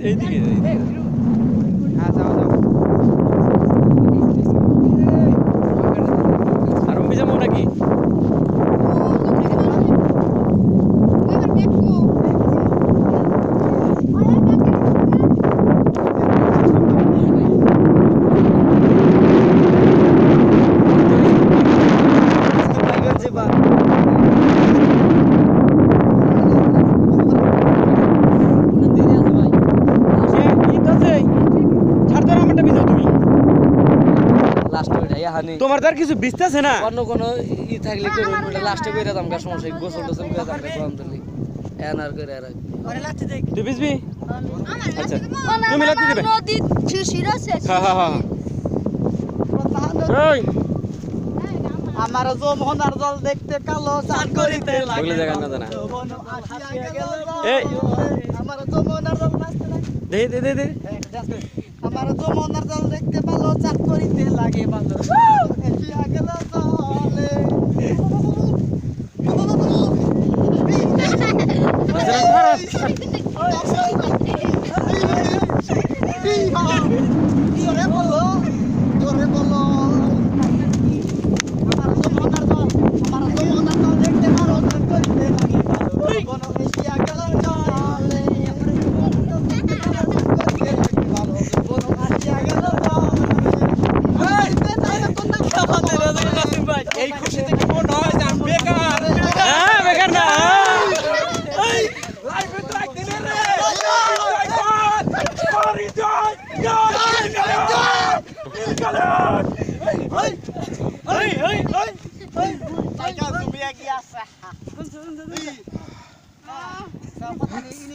哎，对对对。এহানি তোমার তার কিছু বিস্তাছে না? অন্য কোনো ই থাকলে করুন ওটা লাস্টে করে দাম গা সমস্যা গোসল টোসল করে দাম গা কোয়াম তুলি এন আর করে আর তুই বিসবি আচ্ছা। তুমি লাথি দিবে? নদী শিশির আছে। হ্যাঁ হ্যাঁ হ্যাঁ এই! আমার যমুনার জল দেখতে কালো চান করিতে ওগুলো জায়গা না জানা। এই। আমার যমুনার জল নাচতে লাগে দে দে দে দে। আমার যমুনার জল দেখতে ভালো চান করিতে লাগে ভালো। আসিয়া গেল জলে জোরে বলো জোরে বলো আমার যমুনার জল আমার যমুনার জল দেখতে ভালো চান করিতে লাগে ভালো কোন এসিয়া গেল জলে আমার যমুনার জল দেখতে ভালো চান করিতে লাগে ভালো কোন আসিয়া গেল জলে এই বেটারে কোন খাওয়াতে রে ভাই এই খুশি থেকে মনে হয় যে আমি বেকার হ্যাঁ বেকার না এই লাইফে তো একদিন রে তুমি কি আসা